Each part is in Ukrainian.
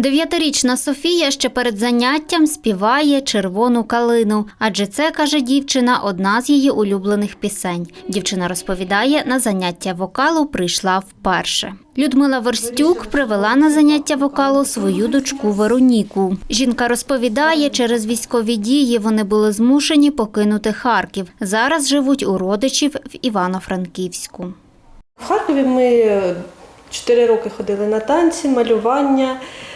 Дев'ятирічна Софія ще перед заняттям співає червону калину, адже це, каже дівчина, одна з її улюблених пісень. Дівчина розповідає, на заняття вокалу прийшла вперше. Людмила Верстюк привела на заняття вокалу свою дочку Вероніку. Жінка розповідає, через військові дії вони були змушені покинути Харків. Зараз живуть у родичів в Івано-Франківську. В Харкові ми 4 роки ходили на танці, малювання, е,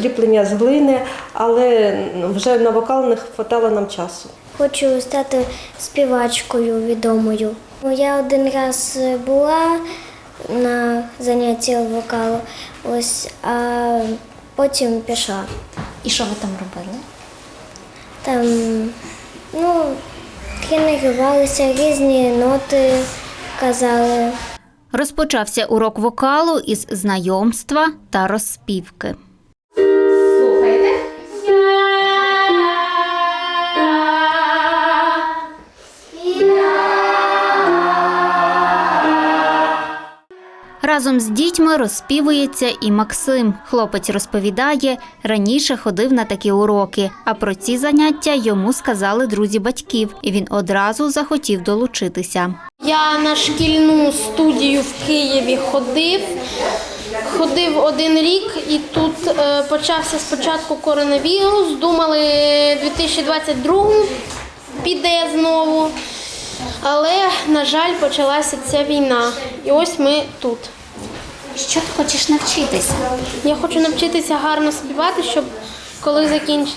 ліплення з глини, але вже на вокал не хватало нам часу. Хочу стати співачкою відомою. Я один раз була на занятті вокалу, ось, а потім пішла. І що ви там робили? Там ну, тренувалися, різні ноти казали. Розпочався урок вокалу із знайомства та розспівки. Разом з дітьми розспівується і Максим. Хлопець розповідає, раніше ходив на такі уроки, а про ці заняття йому сказали друзі батьків, і він одразу захотів долучитися. Я на шкільну студію в Києві ходив. Ходив один рік і тут е, почався спочатку коронавірус. Думали 2022 піде знову. Але, на жаль, почалася ця війна. І ось ми тут. Що ти хочеш навчитися? Я хочу навчитися гарно співати, щоб коли, закінч...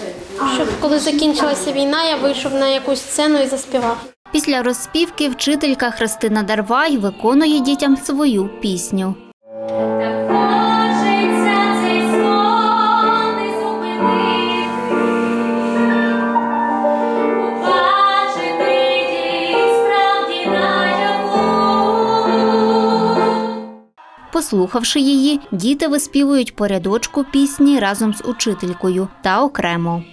щоб коли закінчилася війна, я вийшов на якусь сцену і заспівав. Після розспівки вчителька Христина Дарвай виконує дітям свою пісню. Послухавши її, діти виспівують по рядочку пісні разом з учителькою та окремо.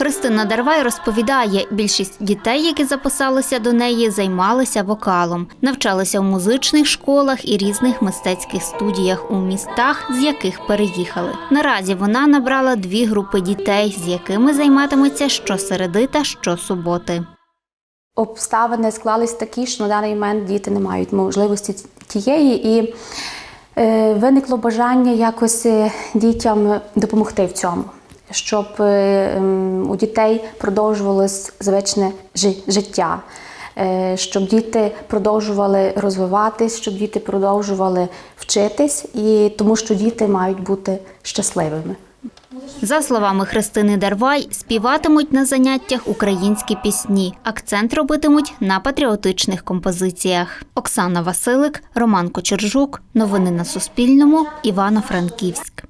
Христина Дарвай розповідає, більшість дітей, які записалися до неї, займалися вокалом, навчалися в музичних школах і різних мистецьких студіях у містах, з яких переїхали. Наразі вона набрала дві групи дітей, з якими займатиметься щосереди та щосуботи. обставини склались такі, що на даний момент діти не мають можливості тієї, і е, виникло бажання якось е, дітям допомогти в цьому, щоб е, ем, у дітей продовжувалось звичне жи- життя. е, Щоб діти продовжували розвиватись, щоб діти продовжували вчитись, і тому що діти мають бути щасливими. За словами Христини Дарвай, співатимуть на заняттях українські пісні. Акцент робитимуть на патріотичних композиціях. Оксана Василик, Роман Кочержук. Новини на Суспільному. Івано-Франківськ.